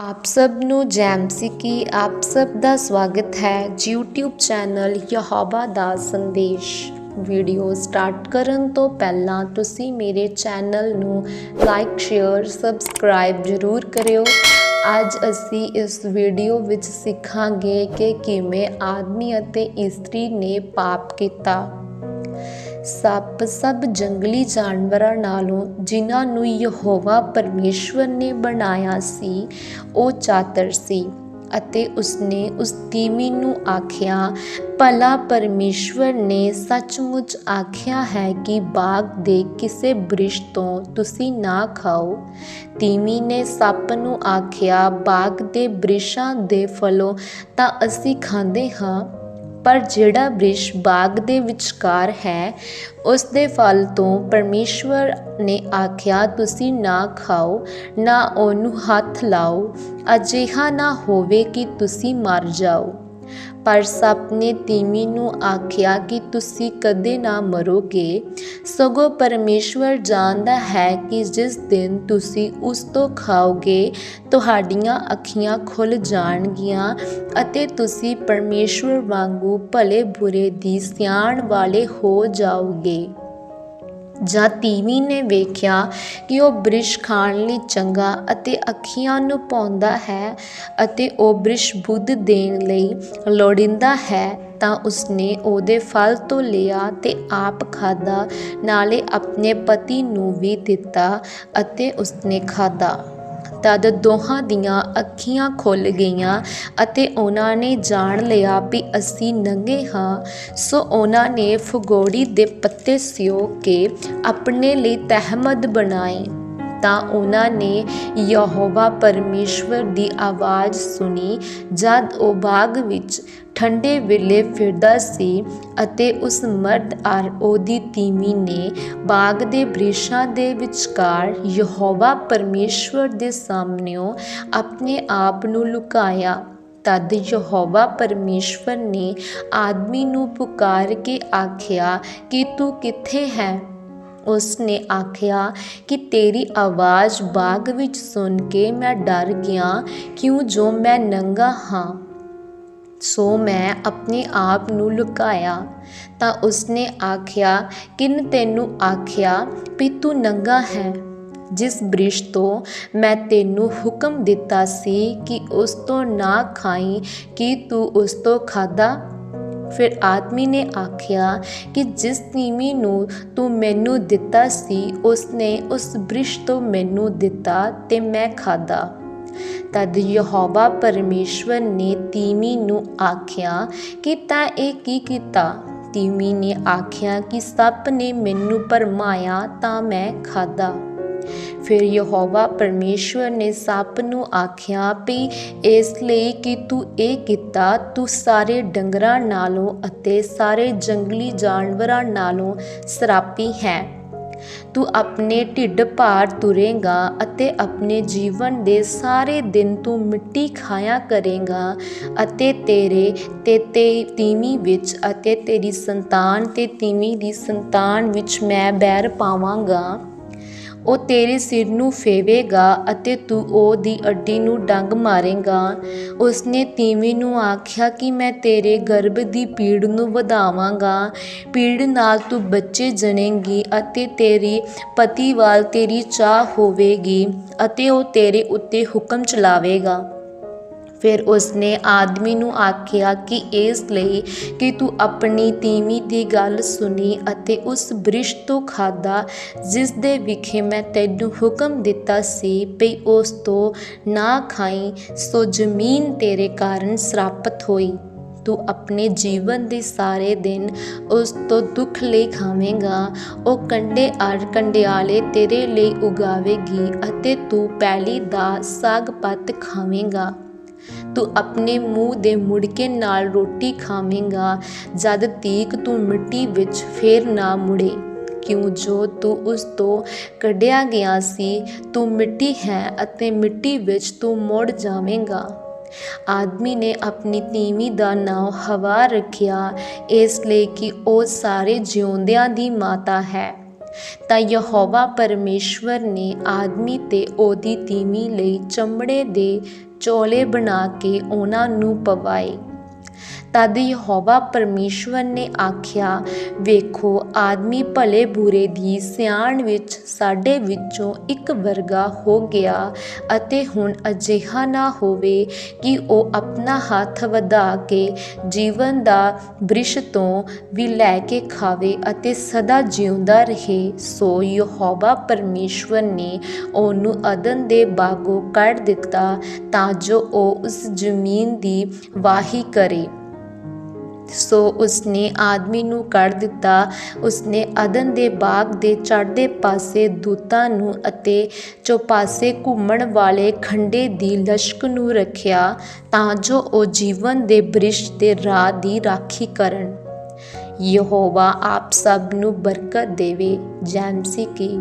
ਆਪ ਸਭ ਨੂੰ ਜੈਮਸਿਕੀ ਆਪ ਸਭ ਦਾ ਸਵਾਗਤ ਹੈ YouTube ਚੈਨਲ ਯਹੋਵਾ ਦਾ ਸੰਦੇਸ਼। ਵੀਡੀਓ ਸਟਾਰਟ ਕਰਨ ਤੋਂ ਪਹਿਲਾਂ ਤੁਸੀਂ ਮੇਰੇ ਚੈਨਲ ਨੂੰ ਲਾਈਕ, ਸ਼ੇਅਰ, ਸਬਸਕ੍ਰਾਈਬ ਜ਼ਰੂਰ ਕਰਿਓ। ਅੱਜ ਅਸੀਂ ਇਸ ਵੀਡੀਓ ਵਿੱਚ ਸਿੱਖਾਂਗੇ ਕਿ ਕਿਵੇਂ ਆਦਮੀ ਅਤੇ ਇਸਤਰੀ ਨੇ ਪਾਪ ਕੀਤਾ। ਸੱਪ ਸਭ ਜੰਗਲੀ ਜਾਨਵਰਾਂ ਨਾਲੋਂ ਜਿਨ੍ਹਾਂ ਨੂੰ ਯਹੋਵਾ ਪਰਮੇਸ਼ਵਰ ਨੇ ਬਣਾਇਆ ਸੀ, ਉਹ ਚਾਤਰ ਸੀ ਅਤੇ ਉਸਨੇ ਉਸ ਤੀਵੀ ਨੂੰ ਆਖਿਆ, ਭਲਾ ਪਰਮੇਸ਼ਵਰ ਨੇ ਸੱਚਮੁੱਚ ਆਖਿਆ ਹੈ ਕਿ ਬਾਗ ਦੇ ਕਿਸੇ ਬ੍ਰਿਸ਼ ਤੋਂ ਤੁਸੀਂ ਨਾ ਖਾਓ। ਤੀਵੀ ਨੇ ਸੱਪ ਨੂੰ ਆਖਿਆ, ਬਾਗ ਦੇ ਬ੍ਰਿਸ਼ਾਂ ਦੇ ਫਲੋਂ ਤਾਂ ਅਸੀਂ ਖਾਂਦੇ ਹਾਂ। ਪਰ ਜਿਹੜਾ ਬ੍ਰਿਸ਼ ਬਾਗ ਦੇ ਵਿਚਕਾਰ ਹੈ, ਉਸ ਦੇ ਫਲ ਤੋਂ ਪਰਮੇਸ਼ਵਰ ਨੇ ਆਖਿਆ, ਤੁਸੀਂ ਨਾ ਖਾਓ, ਨਾ ਉਹਨੂੰ ਹੱਥ ਲਾਓ। ਅਜਿਹਾ ਨਾ ਹੋਵੇ ਕਿ ਤੁਸੀਂ ਮਰ ਜਾਓ। ਪਰ ਸੱਪ ਨੇ ਤੀਮੀ ਨੂੰ ਆਖਿਆ ਕਿ ਤੁਸੀਂ ਕਦੇ ਨਾ ਮਰੋਗੇ। ਸਗੋਂ ਪਰਮੇਸ਼ਵਰ ਜਾਣਦਾ ਹੈ ਕਿ ਜਿਸ ਦਿਨ ਤੁਸੀਂ ਉਸ ਤੋਂ ਖਾਓਗੇ, ਤੁਹਾਡੀਆਂ ਅੱਖੀਆਂ ਖੁੱਲ ਜਾਣਗੀਆਂ ਅਤੇ ਤੁਸੀਂ ਪਰਮੇਸ਼ਵਰ ਵਾਂਗੂ ਭਲੇ ਬੁਰੇ ਦੀ ਸਿਆਣ ਵਾਲੇ ਹੋ ਜਾਓਗੇ। ਜਦ ਤੀਵੀ ਨੇ ਵੇਖਿਆ ਕਿ ਉਹ ਬ੍ਰਿਸ਼ ਖਾਣ ਲਈ ਚੰਗਾ ਅਤੇ ਅੱਖੀਆਂ ਨੂੰ ਪਾਉਂਦਾ ਹੈ ਅਤੇ ਉਹ ਬ੍ਰਿਸ਼ ਬੁੱਧ ਦੇਣ ਲਈ ਲੋੜੀਂਦਾ ਹੈ, ਤਾਂ ਉਸਨੇ ਉਹਦੇ ਫਲ ਤੋਂ ਲਿਆ ਤੇ ਆਪ ਖਾਦਾ ਨਾਲੇ ਆਪਣੇ ਪਤੀ ਨੂੰ ਵੀ ਦਿੱਤਾ ਅਤੇ ਉਸਨੇ ਖਾਦਾ ਤਦ ਦੋਹਾਂ ਦੀਆਂ ਅੱਖੀਆਂ ਖੁੱਲ ਗਈਆਂ ਅਤੇ ਉਹਨਾਂ ਨੇ ਜਾਣ ਲਿਆ ਵੀ ਅਸੀਂ ਨੰਗੇ ਹਾਂ। ਸੋ ਉਹਨਾਂ ਨੇ ਫਗੋੜੀ ਦੇ ਪੱਤੇ ਸਿਓ ਕੇ ਆਪਣੇ ਲਈ ਤਹਿਮਦ ਬਣਾਏ ਤਾਂ ਉਹਨਾਂ ਨੇ ਯਹੋਵਾ ਪਰਮੇਸ਼ਵਰ ਦੀ ਆਵਾਜ਼ ਸੁਣੀ। ਜਦ ਉਹ ਬਾਗ ਵਿੱਚ ਠੰਡੇ ਵੇਲੇ ਫਿਰਦਾ ਸੀ ਅਤੇ ਉਸ ਮਰਦ ਔਰ ਉਹਦੀ ਤੀਵੀ ਨੇ ਬਾਗ ਦੇ ਬ੍ਰਿਸ਼ਾਂ ਦੇ ਵਿਚਕਾਰ ਯਹੋਵਾ ਪਰਮੇਸ਼ਵਰ ਦੇ ਸਾਹਮਣਿਓ ਆਪਣੇ ਆਪ ਨੂੰ ਲੁਕਾਇਆ, ਤਦ ਯਹੋਵਾ ਪਰਮੇਸ਼ਵਰ ਨੇ ਆਦਮੀ ਨੂੰ ਪੁਕਾਰ ਕੇ ਆਖਿਆ ਕਿ ਤੂੰ ਕਿੱਥੇ ਹੈ? ਉਸ ਨੇ ਆਖਿਆ ਕਿ ਤੇਰੀ ਆਵਾਜ਼ ਬਾਗ ਵਿੱਚ ਸੁਣ ਕੇ ਮੈਂ ਡਰ ਗਿਆ, ਕਿਉਂ ਜੋ ਮੈਂ ਨੰਗਾ ਹਾਂ। ਸੋ ਮੈਂ ਆਪਣੇ ਆਪ ਨੂੰ ਲੁਕਾਇਆ। ਤਾਂ ਉਸਨੇ ਆਖਿਆ, ਕਿਨ ਤੈਨੂੰ ਆਖਿਆ ਵੀ ਤੂੰ ਨੰਗਾ ਹੈ। ਜਿਸ ਬ੍ਰਿਸ਼ ਤੋਂ ਮੈਂ ਤੈਨੂੰ ਹੁਕਮ ਦਿੱਤਾ ਸੀ ਕਿ ਉਸ ਤੋਂ ਨਾ ਖਾਈ, ਕਿ ਤੂੰ ਉਸ ਤੋਂ ਖਾਦਾ ਫਿਰ ਆਦਮੀ ਨੇ ਆਖਿਆ ਕਿ ਜਿਸ ਤੀਮੀ ਨੂੰ ਤੂੰ ਮੈਨੂੰ ਦਿੱਤਾ ਸੀ, ਉਸਨੇ ਉਸ ਬ੍ਰਿਸ਼ ਤੋਂ ਮੈਨੂੰ ਦਿੱਤਾ ਤੇ ਮੈਂ ਖਾਦਾ ਤਦ ਯਹੋਵਾ ਪਰਮੇਸ਼ਵਰ ਨੇ ਤੀਮੀ ਨੂੰ ਆਖਿਆ ਕਿ ਤਾਂ ਇਹ ਕੀ ਕੀਤਾ? ਤੀਮੀ ਨੇ ਆਖਿਆ ਕਿ ਸੱਪ ਨੇ ਮੈਨੂੰ ਭਰਮਾਇਆ ਤਾਂ ਮੈਂ ਖਾਦਾ ਫਿਰ ਯਹੋਵਾ ਪਰਮੇਸ਼ਵਰ ਨੇ ਸੱਪ ਨੂੰ ਆਖਿਆ, ਵੀ ਇਸ ਲਈ ਕਿ ਤੂੰ ਇਹ ਕੀਤਾ, ਤੂੰ ਸਾਰੇ ਡੰਗਰਾਂ ਨਾਲੋਂ ਅਤੇ ਸਾਰੇ ਜੰਗਲੀ ਜਾਨਵਰਾਂ ਨਾਲੋਂ ਸਰਾਪੀ ਹੈ। ਤੂੰ ਆਪਣੇ ਢਿੱਡ ਭਾਰ ਤੁਰੇਗਾ ਅਤੇ ਆਪਣੇ ਜੀਵਨ ਦੇ ਸਾਰੇ ਦਿਨ ਤੂੰ ਮਿੱਟੀ ਖਾਇਆ ਕਰੇਗਾ ਅਤੇ ਤੇਰੇ ਤੇ ਤੇ ਤੀਵੀਂ ਵਿੱਚ ਅਤੇ ਤੇਰੀ ਸੰਤਾਨ ਤੇ ਤੀਵੀਂ ਦੀ ਸੰਤਾਨ ਵਿੱਚ ਮੈਂ ਬੈਰ ਪਾਵਾਂਗਾ। ਉਹ ਤੇਰੇ ਸਿਰ ਨੂੰ ਫੇਵੇਗਾ ਅਤੇ ਤੂੰ ਉਹਦੀ ਅੱਡੀ ਨੂੰ ਡੰਗ ਮਾਰੇਗਾ। ਉਸਨੇ ਤੀਵੀਂ ਨੂੰ ਆਖਿਆ ਕਿ ਮੈਂ ਤੇਰੇ ਗਰਭ ਦੀ ਪੀੜ ਨੂੰ ਵਧਾਵਾਂਗਾ। ਪੀੜ ਨਾਲ ਤੂੰ ਬੱਚੇ ਜਣੇਗੀ ਅਤੇ ਤੇਰੀ ਪਤੀ ਵੱਲ ਤੇਰੀ ਚਾਹ ਹੋਵੇਗੀ ਅਤੇ ਉਹ ਤੇਰੇ ਉੱਤੇ ਹੁਕਮ ਚਲਾਵੇਗਾ। ਫਿਰ ਉਸਨੇ ਆਦਮੀ ਨੂੰ ਆਖਿਆ ਕਿ ਇਸ ਲਈ ਕਿ ਤੂੰ ਆਪਣੀ ਤੀਵੀਂ ਦੀ ਗੱਲ ਸੁਣੀ ਅਤੇ ਉਸ ਬ੍ਰਿਸ਼ ਤੋਂ ਖਾਦਾ ਜਿਸ ਦੇ ਵਿਖੇ ਮੈਂ ਤੈਨੂੰ ਹੁਕਮ ਦਿੱਤਾ ਸੀ ਵੀ ਉਸ ਤੋਂ ਨਾ ਖਾਈ, ਸੋ ਜ਼ਮੀਨ ਤੇਰੇ ਕਾਰਨ ਸਰਾਪਤ ਹੋਈ। ਤੂੰ ਆਪਣੇ ਜੀਵਨ ਦੇ ਸਾਰੇ ਦਿਨ ਉਸ ਤੋਂ ਦੁੱਖ ਲਈ ਖਾਵੇਂਗਾ, ਉਹ ਕੰਡੇ ਆਰ ਕੰਡਿਆਲੇ ਤੇਰੇ ਲਈ ਉਗਾਵੇਗੀ ਅਤੇ ਤੂੰ ਪੈਲੀ ਦਾ ਸਾਗ ਪੱਤ ਖਾਵੇਂਗਾ। ਤੂੰ ਆਪਣੇ ਮੂੰਹ ਦੇ ਮੁੜਕੇ ਨਾਲ ਰੋਟੀ ਖਾਵੇਂਗਾ। ਜਦ ਤੀਕ ਤੂੰ ਮਿੱਟੀ ਵਿੱਚ ਫੇਰ ਨਾ ਮੁੜੇ। ਕਿਉਂ ਜੋ ਤੂੰ ਉਸ ਤੋਂ ਕੱਢਿਆ ਗਿਆ ਸੀ, ਤੂੰ ਮਿੱਟੀ ਹੈ ਅਤੇ ਮਿੱਟੀ ਵਿੱਚ ਤੂੰ ਮੁੜ ਜਾਵੇਂਗਾ। ਆਦਮੀ ਨੇ ਆਪਣੀ ਤੀਵੀਂ ਦਾ ਨਾਮ ਹਵਾ ਰੱਖਿਆ, ਇਸ ਲਈ ਕਿ ਉਹ ਸਾਰੇ ਜਿਉਂਦਿਆਂ ਦੀ ਮਾਤਾ ਹੈ। ਤਾਂ ਯਹੋਵਾ ਪਰਮੇਸ਼ਵਰ ਨੇ ਆਦਮੀ ਤੇ ਉਹਦੀ ਤੀਵੀਂ ਲਈ ਚਮੜੇ ਦੇ ਚੋਲੇ ਬਣਾ ਕੇ ਉਹਨਾਂ ਨੂੰ ਪਵਾਏ। ਤਦ ਯਹੋਵਾ ਪਰਮੇਸ਼ਵਰ ਨੇ ਆਖਿਆ, ਵੇਖੋ, ਆਦਮੀ ਭਲੇ ਬੁਰੇ ਦੀ ਸਿਆਣ ਵਿੱਚ ਸਾਡੇ ਵਿੱਚੋਂ ਇੱਕ ਵਰਗਾ ਹੋ ਗਿਆ ਅਤੇ ਹੁਣ ਅਜਿਹਾ ਨਾ ਹੋਵੇ ਕਿ ਉਹ ਆਪਣਾ ਹੱਥ ਵਧਾ ਕੇ ਜੀਵਨ ਦਾ ਬ੍ਰਿਸ਼ ਤੋਂ ਵੀ ਲੈ ਕੇ ਖਾਵੇ ਅਤੇ ਸਦਾ ਜਿਉਂਦਾ ਰਹੇ। ਸੋ ਯਹੋਵਾ ਪਰਮੇਸ਼ਵਰ ਨੇ ਉਹਨੂੰ ਅਦਨ ਦੇ ਬਾਗੋਂ ਕੱਢ ਦਿੱਤਾ ਤਾਂ ਜੋ ਉਹ ਉਸ ਜ਼ਮੀਨ ਦੀ ਵਾਹੀ ਕਰੇ। ਸੋ ਉਸਨੇ ਆਦਮੀ ਨੂੰ ਕੱਢ ਦਿੱਤਾ। ਉਸਨੇ ਅਦਨ ਦੇ ਬਾਗ ਦੇ ਚੜ੍ਹਦੇ ਪਾਸੇ ਦੂਤਾਂ ਨੂੰ ਅਤੇ ਚੌਪਾਸੇ ਘੁੰਮਣ ਵਾਲੇ ਖੰਡੇ ਦੀ ਲਸ਼ਕ ਨੂੰ ਰੱਖਿਆ ਤਾਂ ਜੋ ਉਹ ਜੀਵਨ ਦੇ ਬ੍ਰਿਸ਼ ਦੇ ਰਾਹ ਦੀ ਰਾਖੀ ਕਰਨ। ਯਹੋਵਾ ਆਪ ਸਭ ਨੂੰ ਬਰਕਤ ਦੇਵੇ। ਜੈਮਸੀ ਕੀ।